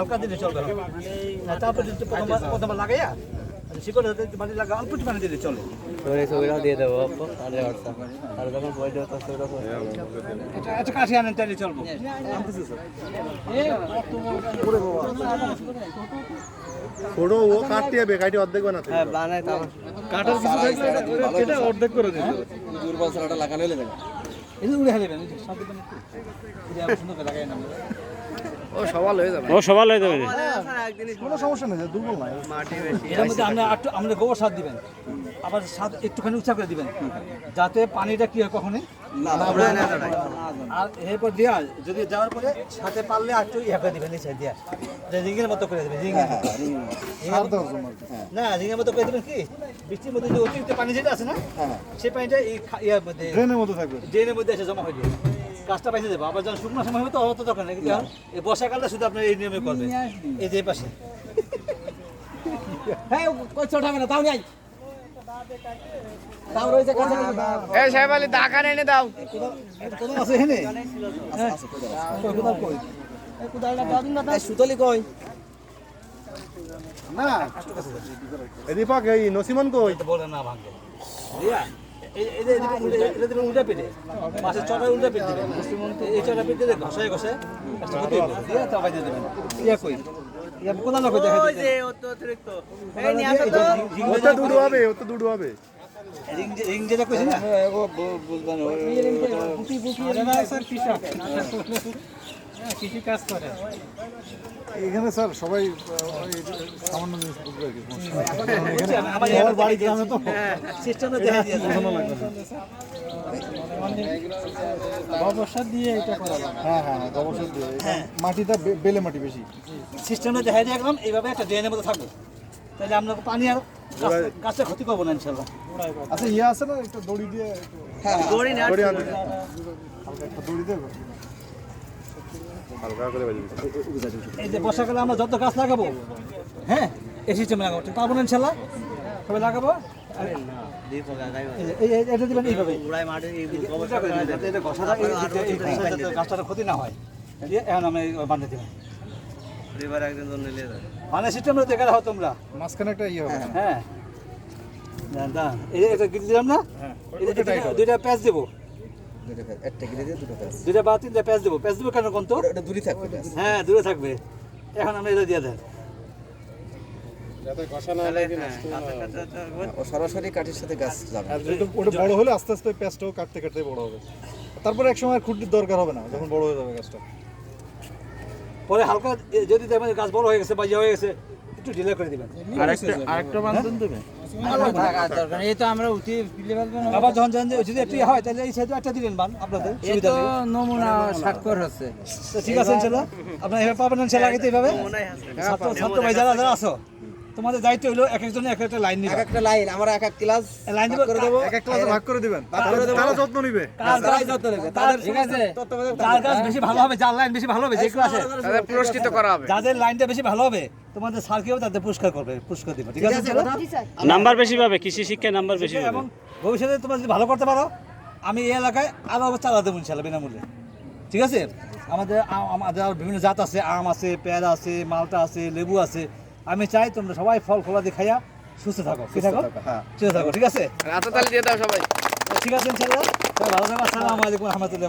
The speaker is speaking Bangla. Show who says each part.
Speaker 1: হালকা দিলে চলবে আর তারপর যদি প্রথমবার লাগাইয়া শিকড় মাটি লাগা অল্প পানি দিলে চলে
Speaker 2: তোর এই ছবিটাও দিয়ে দেবো আর যখন বই দেবো তোর ছবিটা করে দেবো।
Speaker 1: এটা একটা কাঠি আনেন তাহলে চলবো
Speaker 3: ছোট ও কাটতে হবে গাড়ি অর্ধেক বানাতে
Speaker 2: হ্যাঁ বানাই তো
Speaker 3: কাটার কিছু থাকলে এটা অর্ধেক করে দিতে
Speaker 2: দুর্বল ছাড়াটা লাগানো হলে
Speaker 1: উড়ে শান্তি পানি সুন্দর করে লাগাই নাম
Speaker 4: ও সবাল হয়ে যাবে।
Speaker 3: কোনো সমস্যা নেই দুর্বল নাই
Speaker 2: মাটি
Speaker 1: মধ্যে আপনি একটু আপনি গোবর সার দিবেন। আবার সার একটুখানি উচ্চা করে দিবেন। যাতে পানিটা কি হয় কখনই? আর এরপর দিয়া যদি যাওয়ার পরে সাথে পারলে আর একটু ইয়া করে দিবেন নিচে দিয়া। যে রিঙের মতো করে দেবেন রিঙের
Speaker 3: জন্য আর কি।
Speaker 1: না রিঙের মতো করে দেবেন কি? বৃষ্টির মধ্যে যে অতিরিক্ত পানি যেটা আছে না সেই পানিটা এই ইয়ার মধ্যে
Speaker 3: ড্রেনের মধ্যে থাকবে।
Speaker 1: ড্রেনের মধ্যে এসে জমা হয়ে যাবে। কাজটা পাইছে যাবে আবার যখন শুকনো সময় হবে তো অত দরকার নেই কিন্তু এই বর্ষাকালটা শুধু আপনার এই নিয়মে করবে। এই যে পাশে। হ্যাঁ কই ছোট হবে না তাও নেই
Speaker 4: সাহেব আলী এনে দাও।
Speaker 1: কোথাও আছে এখানে? কই, কোথাও কই? এই কোদালটা দাও দিন না দাও।
Speaker 2: সুতলি কই?
Speaker 3: না এই এই নসিমন কই?
Speaker 1: বলে না দিয়া এটা দিবেন উল্টা পেটে মাছের চটা উল্টা পেট দিবেন এই চটা পেট দিয়ে ঘষায় ঘষে একটা হতে হবে। দিয়া দেবেন ইয়া কই ইয়া কোদাল দেখা নিয়ে আসো তো।
Speaker 3: ওত দুটো হবে ওত দুটো হবে
Speaker 1: রিং যে- রিং যেটা কইছি না
Speaker 3: এখানে স্যার সবাই সামান্য জিনিস বুঝবে আর কি
Speaker 1: আমার
Speaker 3: আমার বাড়ি গ্রামে তো।
Speaker 1: সিস্টেমে দেখা দিয়েছে।
Speaker 3: হ্যাঁ হ্যাঁ হ্যাঁ গোবর দিয়ে মাটিটা বে- বেলে মাটি বেশি।
Speaker 1: সিস্টেমে দেখা দিয়ে রাখলাম এইভাবে একটা ড্রেনের মতো থাকব। তাহলে আমরা পানি আর গাছ- গাছের ক্ষতি করব না ইনশাল্লাহ।
Speaker 3: আচ্ছা ইয়ে আছে না একটা দড়ি দিয়ে একটু
Speaker 2: দড়ি না
Speaker 3: দড়ি আনতে হালকা একটা দড়ি দেবে হালকা করে বাজি
Speaker 1: এই যে বর্ষাকালে আমরা যত গাছ লাগাবো হ্যাঁ? এই সিস্টেমে লাগাবো। পারব না ইনশাল্লাহ? সবাই লাগাবো? এটা দিবেন এইভাবে। গাছটার ক্ষতি না হয় দিয়ে এখন আমি বান্ধে মানে দেখা রাখো তোমরা।
Speaker 3: মাঝখানে একটা ইয়ে হবে।
Speaker 1: হ্যাঁ। এটা গিট দিলাম না? এই যে দুইটা- দুইটা প্যাচ
Speaker 2: একটা গিরে দিয়ে দুটো কাজ
Speaker 1: দুইটা বা তিনটা প্যাচ দেবো। প্যাচ দেবো কেন কোন তো?
Speaker 2: এটা দূরে থাকবে
Speaker 1: হ্যাঁ দূরে থাকবে। এখন আমরা এটা দিয়ে দেন।
Speaker 2: ও সরাসরি কাঠের সাথে গাছ যাবে।
Speaker 3: ওটা ওটা বড় হলে আস্তে আস্তে কাটতে কাটতে বড় হবে। তারপরে এক সময় খুঁটির দরকার হবে না যখন বড় হয়ে যাবে গাছটা।
Speaker 1: পরে হালকা যদি দেখবেন গাছ বড় হয়ে গেছে বা ইয়ে হয়ে গেছে একটু ডিলে করে দিবেন।
Speaker 4: আরেকটা বান্ধন দেবে?
Speaker 5: এই তো আমরা উঠি
Speaker 1: আবার যখন জানেন যে যদি একটু ইয়ে হয় তাহলে এই সাইডে একটা দিলেন বান আপনাদের সুবিধা
Speaker 5: নমুনা স্বাক্ষর হচ্ছে।
Speaker 1: ঠিক আছে ইনশাল্লাহ। আপনার এভাবে পাবেন ইনশাল্লাহ আগে তো এইভাবে। ছাত্র ছাত্র ভাই যারা যারা আছো। তোমাদের দায়িত্ব হলো এক একজনে এক একটা লাইন নিবে।
Speaker 2: এক একটা লাইন আমরা এক এক ক্লাস
Speaker 1: লাইন দিব
Speaker 2: করে দেবো।
Speaker 3: এক এক ক্লাসে ভাগ করে দিবেন। তারা যত্ন নিবে।
Speaker 2: তারাই যত্ন নেবে। তাদের
Speaker 1: ঠিক আছে? যার গাছ বেশি ভালো হবে যার লাইন বেশি ভালো হবে যে ক্লাসে
Speaker 4: তাদের পুরস্কৃত করা হবে।
Speaker 1: যাদের লাইনটা বেশি ভালো হবে তোমাদের স্যারকেও তাদের পুরস্কার করবে পুরস্কার দিবে ঠিক আছে
Speaker 6: নাম্বার বেশি পাবে কৃষি শিক্ষায় নাম্বার বেশি পাবে।
Speaker 1: এবং ভবিষ্যতে তোমরা যদি ভালো করতে পারো আমি এই এলাকায় আরও চালা দেবো ইনশাল্লাহ বিনামূল্যে। ঠিক আছে? আমাদের আমাদের আর বিভিন্ন জাত আছে আম আছে পেয়ারা আছে মালটা আছে লেবু আছে। আমি চাই তোমরা সবাই ফল ফলাদি খাইয়া সুস্থ থাকো কি থাকো সুস্থ থাকো ঠিক আছে?
Speaker 4: রাতে তালি দিয়ে দাও সবাই।
Speaker 1: ঠিক আছে ইনশাল্লাহ সবাই ভালো থাকো আসসালামু আলাইকুম রহমতুল্লাহ